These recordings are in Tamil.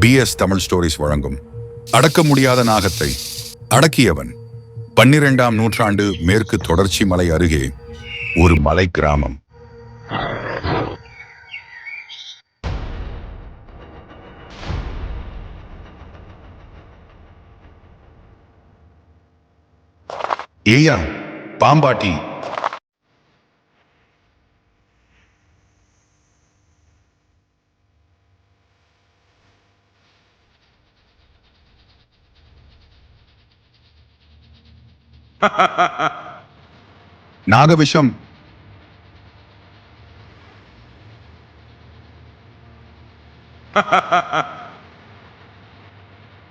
பிஎஸ் தமிழ் ஸ்டோரிஸ் வழங்கும். அடக்க முடியாத நாகத்தை அடக்கியவன். பன்னிரெண்டாம் நூற்றாண்டு மேற்கு தொடர்ச்சி மலை அருகே ஒரு மலை கிராமம். ஏயா பாம்பாட்டி நாகவிஷம்.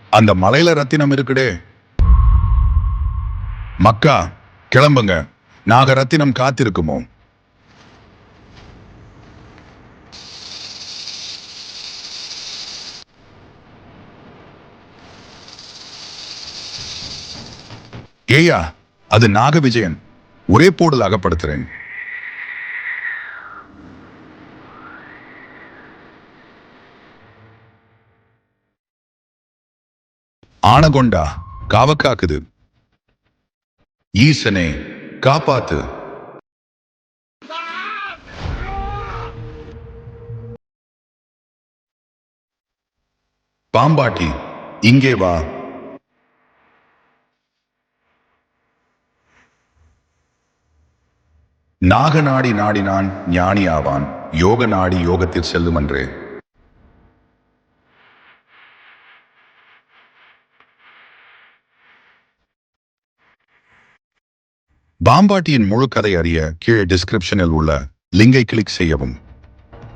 அந்த மலையில ரத்தினம் இருக்குடே மக்கா கிளம்புங்க. நாக ரத்தினம் காத்திருக்குமோ? ஏயா அது நாக விஜயன் ஒரே போடல் அகப்படுத்துறேன். ஆனகொண்டா காவக்காக்குது. ஈசனே காப்பாத்து. பாம்பாட்டி இங்கே வா. நாக நாடி நாடினான் ஞானி ஆவான் யோக நாடி யோகத்தில் செல்லும் என்று பாம்பாட்டியின் முழு கதை அறிய கீழே டிஸ்கிரிப்ஷனில் உள்ள லிங்கை கிளிக் செய்யவும்.